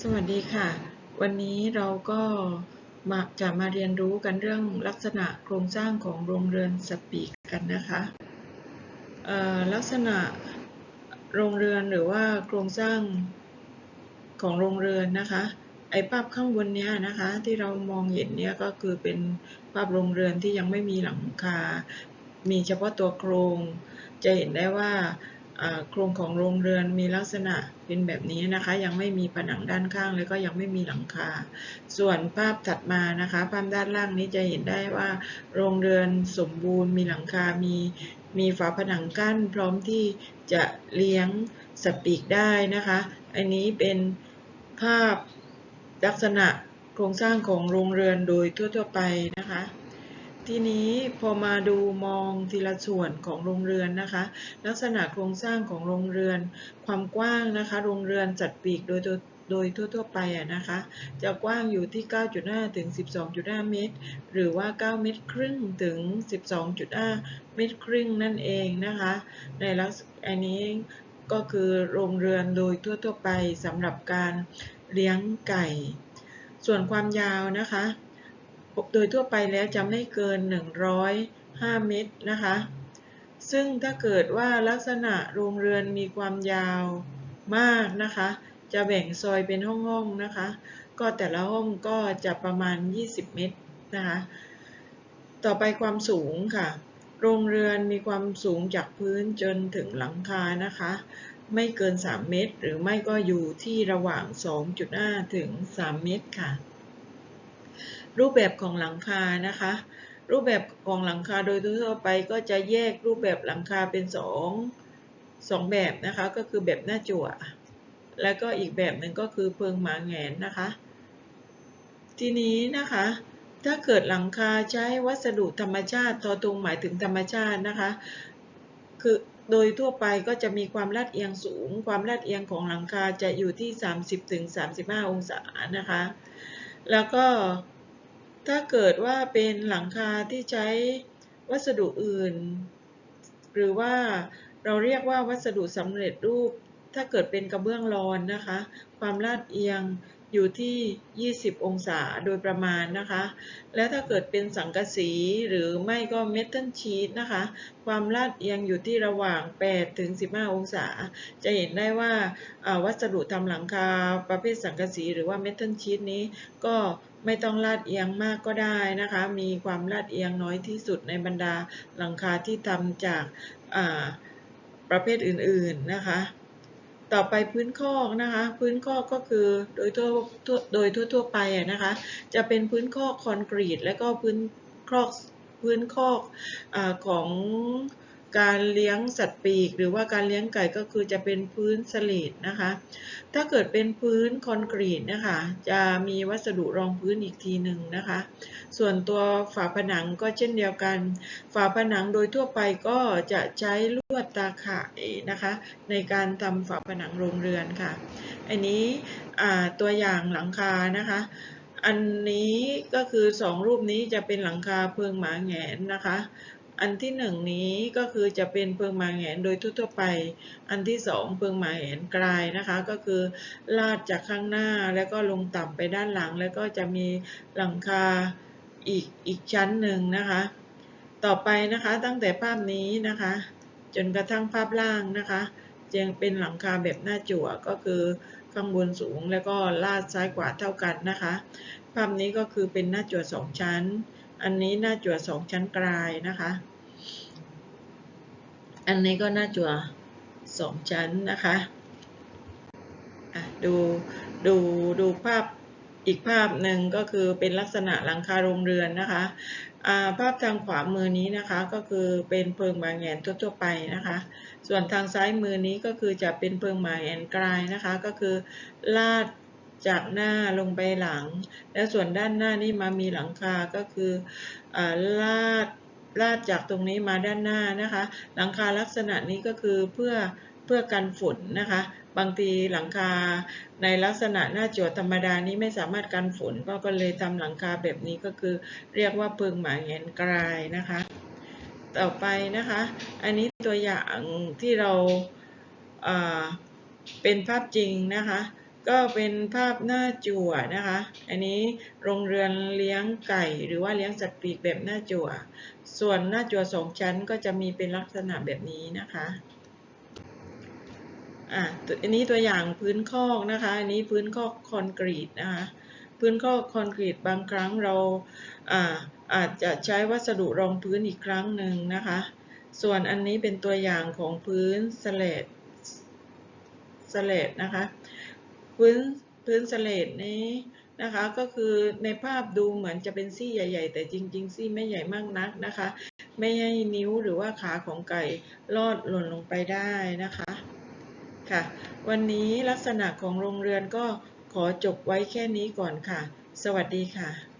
สวัสดีค่ะ วันนี้เราก็มาจะมาเรียนรู้กันเรื่องลักษณะโครงสร้างของโรงเรือนสปีกกันนะคะลักษณะโรงเรือนหรือว่าโครงสร้างของโรงเรือนนะคะ ไอภาพข้างบนเนี้ยนะคะที่เรามองเห็นเนี่ยก็คือเป็นภาพโรงเรือนที่ยังไม่มีหลังคา มีเฉพาะตัวโครง จะเห็นได้ว่า โครงของโรงเรือนมีลักษณะเป็นแบบนี้นะคะ ยังไม่มีผนังด้านข้างแล้วก็ยังไม่มีหลังคา ส่วนภาพถัดมานะคะ ภาพด้านล่างนี้จะเห็นได้ว่า โรงเรือนสมบูรณ์ มีหลังคา มีมีฝาผนังกั้น พร้อมที่จะเลี้ยงสปีกได้นะคะ อันนี้เป็นภาพลักษณะโครงสร้างของโรงเรือนโดยทั่วๆไปนะคะ ทีนี้พอมาดูมองทีละส่วนของโรงเรือนนะคะ ลักษณะโครงสร้างของโรงเรือน ความกว้างนะคะ โรงเรือนจัดปีกโดยโดยโดยทั่ว ๆ ไปอะนะคะ จะกว้างอยู่ที่ 9.5 ถึง 12.5 เมตร หรือว่า 9 เมตรครึ่งถึง 12.5 เมตรครึ่งนั่นเองนะคะ ในลักษณะอันนี้ก็คือโรงเรือนโดยทั่ว ๆ ไปสำหรับการเลี้ยงไก่ ส่วนความยาวนะคะ โดยทั่วไปแล้วจะไม่เกิน 105 เมตรนะคะ ซึ่งถ้าเกิดว่าลักษณะโรงเรือนมีความยาวมากนะคะ จะแบ่งซอยเป็นห้องๆนะคะ ก็แต่ละห้องก็จะประมาณ 20 เมตรนะคะ ต่อไปความสูงค่ะ โรงเรือนมีความสูงจากพื้นจนถึงหลังคานะคะ ไม่เกิน 3 เมตร หรือไม่ก็อยู่ที่ระหว่าง 2.5 ถึง 3 เมตรค่ะ รูปแบบของหลังคานะคะ รูปแบบของหลังคาโดยทั่วไปก็จะแยกรูปแบบหลังคาเป็นสองสองแบบนะคะ ก็คือแบบหน้าจั่ว แล้วก็อีกแบบหนึ่งก็คือเพิงหมาแหงนนะคะ ทีนี้นะคะ ถ้าเกิดหลังคาใช้วัสดุธรรมชาติทอตรงหมายถึงธรรมชาตินะคะ คือโดยทั่วไปก็จะมีความลาดเอียงสูง ความลาดเอียงของหลังคาจะอยู่ที่ 30-35 องศานะคะ แล้วก็ ถ้าเกิดว่าเป็นหลังคาที่ใช้วัสดุอื่น หรือว่าเราเรียกว่าวัสดุสำเร็จรูป ถ้าเกิดเป็นกระเบื้องรอนนะคะ ความลาดเอียง อยู่ที่ 20 องศาโดยประมาณนะคะ และถ้าเกิดเป็นสังกะสีหรือไม่ก็เมทัลชีตนะคะ ความลาดเอียงอยู่ที่ระหว่าง 8 ถึง 15 องศา จะเห็นได้ว่าวัสดุทำหลังคาประเภทสังกะสีหรือว่าเมทัลชีตนี้ก็ไม่ต้องลาดเอียงมากก็ได้นะคะ มีความลาดเอียงน้อยที่สุดในบรรดาหลังคาที่ทำจากประเภทอื่นๆนะคะ ต่อไปพื้นคอกนะคะ พื้นคอกก็คือโดยทั่วโดยทั่วๆไปนะคะ จะเป็นพื้นคอกคอนกรีต และก็พื้นคอกพื้นคอกอของ การเลี้ยงสัตว์ปีก หรือว่าการเลี้ยงไก่ก็คือจะเป็นพื้นสลีดนะคะ ถ้าเกิดเป็นพื้นคอนกรีตนะคะ จะมีวัสดุรองพื้นอีกทีหนึ่งนะคะ ส่วนตัวฝาผนังก็เช่นเดียวกัน ฝาผนังโดยทั่วไปก็จะใช้ลวดตาข่ายนะคะ ในการทำฝาผนังโรงเรือนค่ะ อันนี้ตัวอย่างหลังคานะคะอันนี้ก็คือสองรูปนี้จะเป็นหลังคาเพิงหมาแงนนะคะ อันที่หนึ่งนี้ก็คือจะเป็นเพิงมาแหงนโดยทั่วไป อันที่สองเพิงมาแหงนกลายนะคะ ก็คือลาดจากข้างหน้าแล้วก็ลงต่ำไปด้านหลัง แล้วก็จะมีหลังคาอีกอีกชั้นหนึ่งนะคะ ต่อไปนะคะตั้งแต่ภาพนี้นะคะ จนกระทั่งภาพล่างนะคะยังเป็นหลังคาแบบหน้าจั่วก็คือข้างบนสูงแล้วก็ลาดซ้ายขวาเท่ากันนะคะ ภาพนี้ก็คือเป็นหน้าจั่วสองชั้น อันนี้หน้าจั่วสองชั้นกลายนะคะ อันนี้ก็หน้าจั่วสองชั้นนะคะดูดูดูภาพอีกภาพหนึ่งก็คือเป็นลักษณะหลังคาโรงเรือนนะคะภาพทางขวามือนี้นะคะก็คือเป็นเพิงหมาแงนทั่วๆไปนะคะ ส่วนทางซ้ายมือนี้ก็คือจะเป็นเพิงหมาแงนกลายนะคะ ก็คือลาด จากหน้าลงไปหลัง แล้วส่วนด้านหน้านี่มามีหลังคาก็คืออลาดลาดจากตรงนี้มาด้านหน้านะคะ หลังคาลักษณะนี้ก็คือเพื่อเพื่อกันฝนนะคะ บางทีหลังคาในลักษณะหน้าจั่วธรรมดานี้ไม่สามารถกันฝนก็ก็เลยทำหลังคาแบบนี้ก็คือเรียกว่าเพิงหมาเงนกลายนะคะ ต่อไปนะคะ อันนี้ตัวอย่างที่เราเป็นภาพจริงนะคะ ก็เป็นภาพหน้าจั่วนะคะ อันนี้โรงเรือนเลี้ยงไก่ หรือว่าเลี้ยงสัตว์ปีกแบบหน้าจั่ว ส่วนหน้าจั่วสองชั้นก็จะมีเป็นลักษณะแบบนี้นะคะอะอันนี้ตัวอย่างพื้นคอกนะคะ อันนี้พื้นคอกคอนกรีตนะคะ พื้นคอกคอนกรีตบางครั้งเราอ่าอาจจะใช้วัสดุรองพื้นอีกครั้งหนึ่งนะคะ ส่วนอันนี้เป็นตัวอย่างของพื้นสเลดสเลดนะคะ พื้นพื้นสเลดนี้นะคะ ก็คือในภาพดูเหมือนจะเป็นซี่ใหญ่ ๆ แต่จริง ๆ ซี่ไม่ใหญ่มากนักนะคะ ไม่ให้นิ้วหรือว่าขาของไก่ลอดหล่นลงไปได้นะคะค่ะ วันนี้ลักษณะของโรงเรือนก็ขอจบไว้แค่นี้ก่อนค่ะ สวัสดีค่ะ